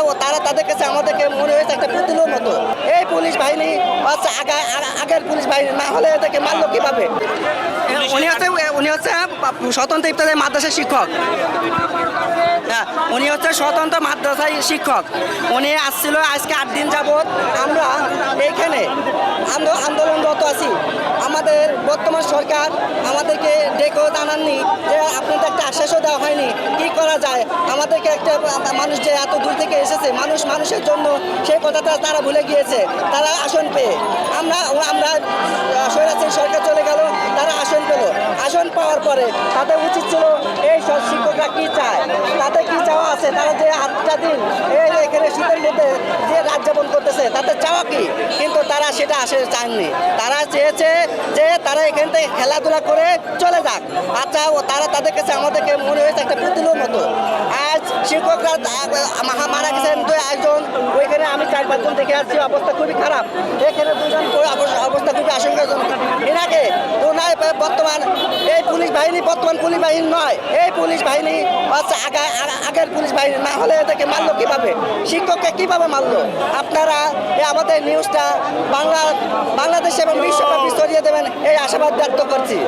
ও তারা তাদের কাছে আমাদেরকে মনে হয়েছে একটা পুতুলের মতো। এই পুলিশ বাহিনী আগা- আগের পুলিশ বাহিনী না হলে এদেরকে মারলো কীভাবে? উনি হচ্ছে উনি হচ্ছে স্বতন্ত্র ইফতাদের মাদ্রাসার শিক্ষক। হ্যাঁ উনি হচ্ছে স্বতন্ত্র মাদ্রাসায় শিক্ষক। উনি আসছিল আজকে আট দিন যাবৎ। আমরা এইখানে আন্দো- আন্দোলনরত আছি। আমাদের বর্তমান সরকার আমাদেরকে ডেকেও জানাননি যে আপনাদের একটা আশ্বাসও দেওয়া হয়নি। কি করা যায়? আমাদেরকে একটা এসেছে মানুষ, মানুষের জন্য সেই কথাটা তারা ভুলে গিয়েছে, তারা আসন পেয়ে। আমরা আমরা স্বৈরাচারী সরকার চলে গেল, তারা আসন পেল। আসন পাওয়ার পরে তাদের উচিত ছিল, এই সব শিক্ষকরা কী চায়? তাদের কি চাওয়া আছে? তারা যে আটটা দিন এই এখানে শীতের মধ্যে যে রাত যাপন করতেছে, তাদের চাওয়া কি? সেটা চাননি তারা চেয়েছে যে তারা এখান থেকে খেলাধুলা করে চলে যাক। আচ্ছা ও তারা তাদের কাছে আমাদেরকে মনে হয়েছে একটা পুতুলের মতো। আজ শিক্ষকরা মারা গেছেন, দুই একজন। ওইখানে আমি চার পাঁচজন দেখে আসছি, অবস্থা খুবই খারাপ। এখানে দুজন অবস্থা খুবই আশঙ্কাজনক। এর আগে বর্তমান এই বাহিনী বর্তমান পুলিশ বাহিনী নয়। এই পুলিশ বাহিনী হচ্ছে আগা- আগের পুলিশ বাহিনী। না হলে এদেরকে মারলো কীভাবে? শিক্ষককে কীভাবে মারলো? আপনারা আমাদের নিউজটা বাংলা বাংলাদেশ এবং বিশ্বব্যাপী ছড়িয়ে দেবেন। এই আশাবাদ ব্যক্ত করছি।